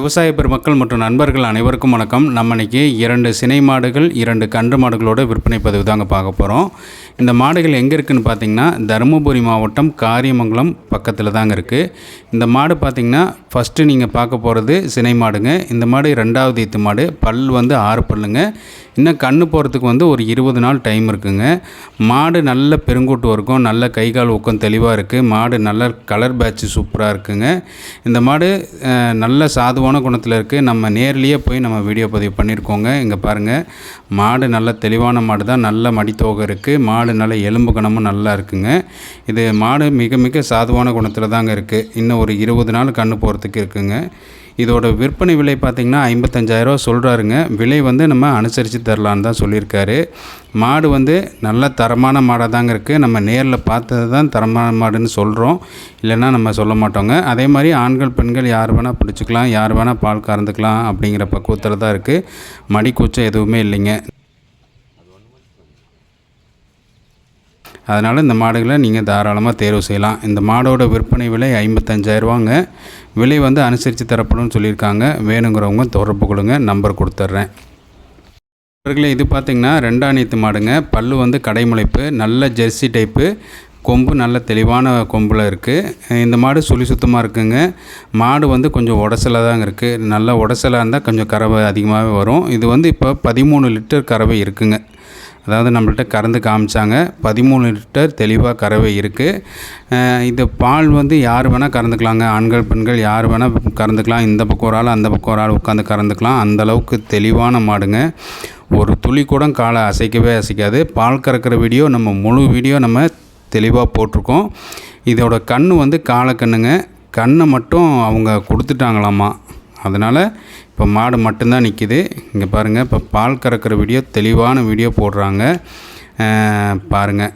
விவசாய பெருமக்கள் மற்றும் நண்பர்கள் அனைவருக்கும் வணக்கம். நம்ம இன்னைக்கு இரண்டு சினை மாடுகள் இரண்டு கன்று மாடுகளோட விற்பனை பதிவு தாங்க பார்க்க போகிறோம் இந்த மாடுகள் எங்கே இருக்குதுன்னு பார்த்தீங்கன்னா தருமபுரி மாவட்டம் காரியமங்கலம் பக்கத்தில் தாங்க இருக்குது இந்த மாடு பார்த்தீங்கன்னா ஃபஸ்ட்டு நீங்கள் பார்க்க போகிறது சினை மாடுங்க. இந்த மாடு ரெண்டாவது ஈத்து மாடு. பல் வந்து ஆறு பல்லுங்க. இன்னும் கண்ணு போகிறதுக்கு வந்து ஒரு இருபது நாள் டைம் இருக்குங்க. மாடு நல்ல பெருங்கூட்டு இருக்கும் நல்ல கை கால் ஊக்கம் தெளிவாக இருக்குது மாடு நல்ல கலர் பேட்ச் சூப்பராக இருக்குங்க. இந்த மாடு நல்ல சாதுவான குணத்தில் இருக்குது நம்ம நேர்லேயே போய் நம்ம வீடியோ பதிவு பண்ணியிருக்கோங்க இங்கே பாருங்கள் மாடு நல்ல தெளிவான மாடு தான் நல்ல மடித்தோகை இருக்குது மாடு நல்ல எலும்பு கணமும் நல்லா இருக்குங்க. இது மாடு மிக மிக சாதுவான குணத்தில் தாங்க இருக்குது இன்னும் ஒரு இருபது நாள் கண்ணு போகிறதுக்கு இருக்குங்க. இதோட விற்பனை விலை பார்த்திங்கன்னா ஐம்பத்தஞ்சாயிரரூவா சொல்கிறாருங்க விலை வந்து நம்ம அனுசரித்து தரலான்னு தான் சொல்லியிருக்காரு. மாடு வந்து நல்ல தரமான மாடாக தாங்க இருக்குது நம்ம நேரில் பார்த்தது தான் தரமான மாடுன்னு சொல்கிறோம் இல்லைன்னா நம்ம சொல்ல மாட்டோங்க. அதே மாதிரி ஆண்கள் பெண்கள் யார் வேணால் பிடிச்சிக்கலாம் யார் வேணால் பால் கறந்துக்கலாம் அப்படிங்கிற பக்குவத்தில் தான் இருக்குது மடி கூச்சம் எதுவுமே இல்லைங்க. அதனால் இந்த மாடுகளை நீங்கள் தாராளமாக தேர்வு செய்யலாம். இந்த மாடோட விற்பனை விலை ஐம்பத்தஞ்சாயிரரூவாங்க விலை வந்து அனுசரித்து தரப்படும்னு சொல்லியிருக்காங்க. வேணுங்கிறவங்க தொடர்பு கொடுங்க நம்பர் கொடுத்துட்றேன். இவர்களே இது பார்த்திங்கன்னா ரெண்டாணித்து மாடுங்க. பல்லு வந்து கடைமுளைப்பு நல்ல ஜெர்சி டைப்பு. கொம்பு நல்ல தெளிவான கொம்பில் இருக்குது இந்த மாடு சுழி சுத்தமாக இருக்குங்க. மாடு வந்து கொஞ்சம் உடசலாக தாங்க இருக்குது நல்லா உடசலாக இருந்தால் கொஞ்சம் கறவை அதிகமாகவே வரும். இது வந்து இப்போ பதிமூணு லிட்டர் கறவை இருக்குங்க. அதாவது நம்மள்ட்ட கறந்து காமிச்சாங்க. பதிமூணு லிட்டர் தெளிவாக கறவை இருக்குது இது பால் வந்து யார் வேணால் கறந்துக்கலாங்க. ஆண்கள் பெண்கள் யார் வேணால் கறந்துக்கலாம். இந்த பக்கம் ஒரு ஆள் அந்த பக்கம் ஒரு ஆள் உட்காந்து கறந்துக்கலாம். அந்தளவுக்கு தெளிவான மாடுங்க. ஒரு துளி கூட காலை அசைக்கவே அசைக்காது. பால் கறக்கிற வீடியோ நம்ம முழு வீடியோ நம்ம தெளிவாக போட்டிருக்கோம். இதோட கண் வந்து காலக்கண்ணுங்க கண்ணை மட்டும் அவங்க கொடுத்துட்டாங்களாமா? அதனால் இப்போ மாடு மட்டும்தான் நிற்கிது இங்கே பாருங்கள் இப்போ பால் கறக்கிற வீடியோ தெளிவான வீடியோ போடுறாங்க. பாருங்கள்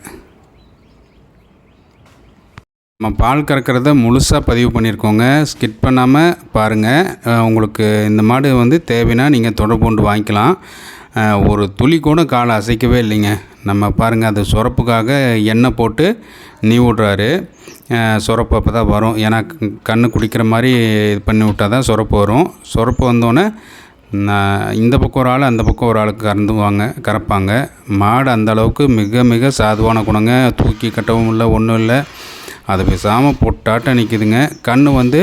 நம்ம பால் கறக்கிறத முழுசாக பதிவு பண்ணியிருக்கோங்க ஸ்கிட் பண்ணாமல் பாருங்கள் உங்களுக்கு இந்த மாடு வந்து தேவைன்னா நீங்கள் தொடர்பு கொண்டு வாங்கிக்கலாம். ஒரு துளி கூட காலை அசைக்கவே இல்லைங்க. நம்ம பாருங்கள் அது சுரப்புக்காக எண்ணெய் போட்டு நீ விட்றாரு சுரப்பு அப்போ தான் வரும். ஏன்னா க- கண்ணு குடிக்கிற மாதிரி இது பண்ணி விட்டால் தான் சுரப்பு வரும். சுரப்பு வந்தோடனே நான் இந்த பக்கம் ஒரு ஆள் அந்த பக்கம் ஒரு ஆளுக்கு கறந்துவாங்க கறப்பாங்க. மாடு அந்த அளவுக்கு மிக மிக சாதுவான குணங்க. தூக்கி கட்டவும் இல்லை ஒன்றும் இல்லை. அது பேசாமல் பொட்டாட்ட நிற்கிதுங்க கண் வந்து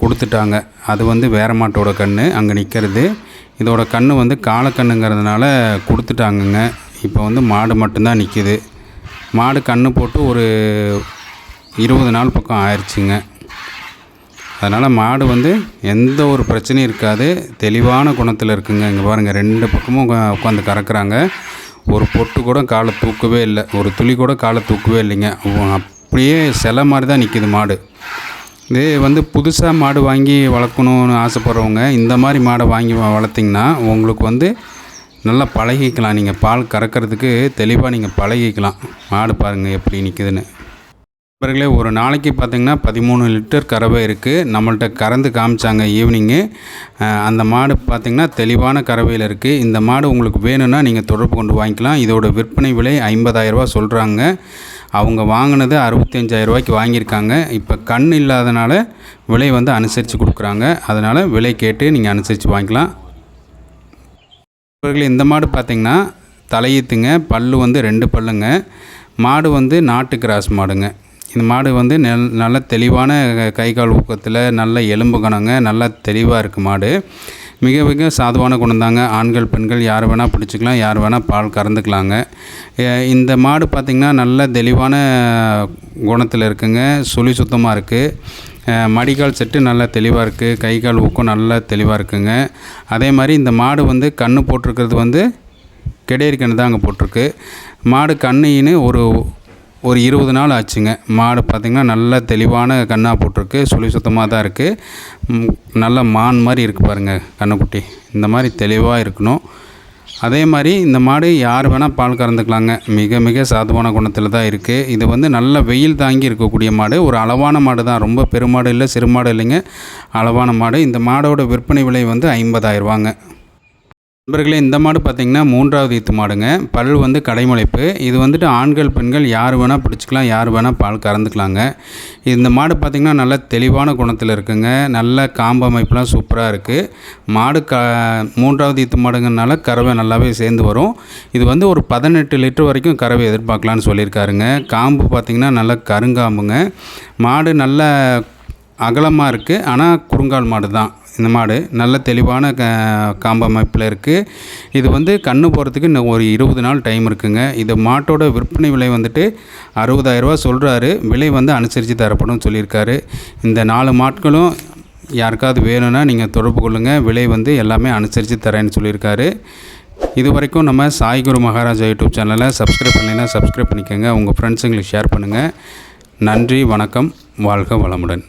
கொடுத்துட்டாங்க. அது வந்து வேற மாட்டோட கண் அங்கே நிற்கிறது இதோட கண் வந்து காலக்கண்ணுங்கிறதுனால கொடுத்துட்டாங்கங்க. இப்போ வந்து மாடு மட்டும்தான் நிற்கிது மாடு கன்று போட்டு ஒரு இருபது நாள் பக்கம் ஆயிடுச்சுங்க அதனால் மாடு வந்து எந்த ஒரு பிரச்சனையும் இருக்காது. தெளிவான குணத்தில் இருக்குங்க. இங்கே பாருங்கள் ரெண்டு பக்கமும் உட்காந்து கறக்குறாங்க. ஒரு பொட்டு கூட காலை தூக்கவே இல்லை. ஒரு துளி கூட காலை தூக்கவே இல்லைங்க. அப்படியே சிலை மாதிரி தான் நிற்கிது மாடு. இது வந்து புதுசாக மாடு வாங்கி வளர்க்கணுன்னு ஆசைப்பட்றவங்க இந்த மாதிரி மாடை வாங்கி வளர்த்திங்கன்னா உங்களுக்கு வந்து நல்லா பழகிக்கலாம். நீங்கள் பால் கறக்கிறதுக்கு தெளிவாக நீங்கள் பழகிக்கலாம். மாடு பாருங்கள் எப்படி நிற்குதுன்னு நண்பர்களே ஒரு நாளைக்கு பார்த்தீங்கன்னா பதிமூணு லிட்டர் கறவை இருக்குது நம்மள்ட்ட கறந்து காமிச்சாங்க ஈவினிங்கு அந்த மாடு பார்த்திங்கன்னா தெளிவான கறவையில் இருக்குது இந்த மாடு உங்களுக்கு வேணும்னா நீங்கள் தொடர்பு கொண்டு வாங்கிக்கலாம். இதோட விற்பனை விலை ஐம்பதாயிரரூபா சொல்கிறாங்க அவங்க வாங்கினது அறுபத்தஞ்சாயிரரூபாய்க்கு வாங்கியிருக்காங்க. இப்போ கண் இல்லாதனால விலை வந்து அனுசரித்து கொடுக்குறாங்க. அதனால் விலை கேட்டு நீங்கள் அனுசரித்து வாங்கிக்கலாம். இவர்கள் இந்த மாடு பார்த்தீங்கன்னா தலையீத்துங்க. பல்லு வந்து ரெண்டு பல்லுங்க. மாடு வந்து நாட்டு கிராஸ் மாடுங்க. இந்த மாடு வந்து நெல் நல்ல தெளிவான கை கால் ஊக்கத்தில் நல்ல எலும்பு கணங்க நல்லா தெளிவாக இருக்குது மாடு. மிக மிக சாதுவான குணம்தாங்க. ஆண்கள் பெண்கள் யார் வேணால் பிடிச்சிக்கலாம் யார் வேணால் பால் கறந்துக்கலாங்க. இந்த மாடு பார்த்திங்கன்னா நல்ல தெளிவான குணத்தில் இருக்குங்க. சுழி சுத்தமாக இருக்குது மடிக்கால் செட்டு நல்லா தெளிவாக இருக்குது கை கால் ஊக்கம் நல்லா தெளிவாக இருக்குங்க. அதே மாதிரி இந்த மாடு வந்து கன்று போட்டிருக்கிறது வந்து கெடேரி கண்ணு தான் அங்கே போட்டிருக்கு. மாடு கண்ணின்னு ஒரு ஒரு இருபது நாள் ஆச்சுங்க. மாடு பார்த்திங்கன்னா நல்ல தெளிவான கண்ணாக போட்டிருக்கு. சுழி சுத்தமாக தான் இருக்குது நல்ல மான் மாதிரி இருக்குது பாருங்கள் கண்ணுக்குட்டி. இந்த மாதிரி தெளிவாக இருக்கணும். அதே மாதிரி இந்த மாடு யார் வேணால் பால் கறந்துக்கலாங்க. மிக மிக சாதுவான குணத்தில் தான் இருக்குது இது வந்து நல்ல வெயில் தாங்கி இருக்கக்கூடிய மாடு. ஒரு அளவான மாடு தான். ரொம்ப பெருமாடு இல்லை சிறு மாடு இல்லைங்க. அளவான மாடு. இந்த மாடோட விற்பனை விலை வந்து ஐம்பதாயிரரூவாங்க நண்பர்களே இந்த மாடு பார்த்திங்கன்னா மூன்றாவது ஈத்து மாடுங்க. பல் வந்து கடைமுளைப்பு. இது வந்துட்டு ஆண்கள் பெண்கள் யார் வேணால் பிடிச்சிக்கலாம் யார் வேணால் பால் கறந்துக்கலாங்க. இந்த மாடு பார்த்திங்கன்னா நல்ல தெளிவான குணத்தில் இருக்குங்க. நல்ல காம்பு அமைப்புலாம் சூப்பராக இருக்குது மாடு க மூன்றாவது ஈத்து மாடுங்கனால கறவை நல்லாவே சேர்ந்து வரும். இது வந்து ஒரு பதினெட்டு லிட்டர் வரைக்கும் கறவை எதிர்பார்க்கலான்னு சொல்லியிருக்காருங்க. காம்பு பார்த்திங்கன்னா நல்ல கருங்காம்புங்க. மாடு நல்ல அகலமாக இருக்குது ஆனால் குறுங்கால் மாடு தான். இந்த மாடு நல்ல தெளிவான க காம்பு அமைப்பில் இருக்குது இது வந்து கண்ணு போகிறதுக்கு இன்னும் ஒரு இருபது நாள் டைம் இருக்குங்க. இது மாட்டோட விற்பனை விலை வந்துட்டு அறுபதாயிரரூவா சொல்கிறாரு விலை வந்து அனுசரித்து தரப்படும் சொல்லியிருக்காரு. இந்த நாலு மாட்களும் யாருக்காவது வேணும்னா நீங்கள் தொடர்பு கொள்ளுங்கள் விலை வந்து எல்லாமே அனுசரித்து தரேன்னு சொல்லியிருக்காரு. இது வரைக்கும் நம்ம சாய்குரு மகாராஜா யூடியூப் சேனலை சப்ஸ்கிரைப் பண்ணலைன்னா சப்ஸ்கிரைப் பண்ணிக்கோங்க. உங்கள் ஃப்ரெண்ட்ஸுங்களுக்கு ஷேர் பண்ணுங்கள் நன்றி வணக்கம். வாழ்க வளமுடன்.